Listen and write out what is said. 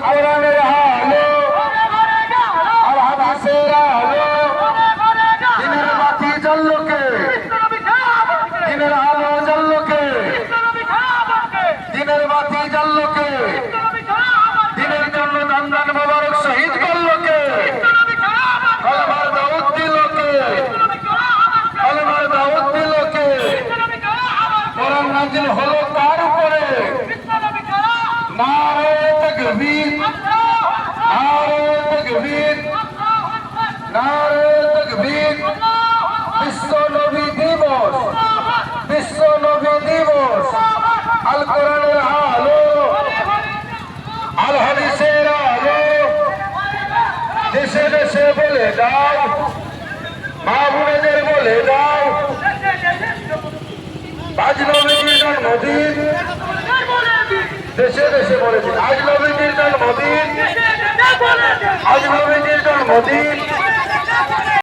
কোরআনের আলো। আর হাদিসের আলো। দিনের বাতি জ্বললোকে। দিনের আলো জ্বললোকে। দিনের বাতি জ্বললোকে। দিনের জন্য হলো তকবীর নারে তকবীর নারে তকবীর বিশ্ব নবী দিবস, বিশ্ব নবী দিবস, আল কোরআনের আলো, আল হাদিসের আলো, দেশে দেশে বলে দাও, মা বোনেদের বলে দাও আজ নবীজির জন্মদিন, দেশে দেশে বলেছে আজ আজ জন্মদিন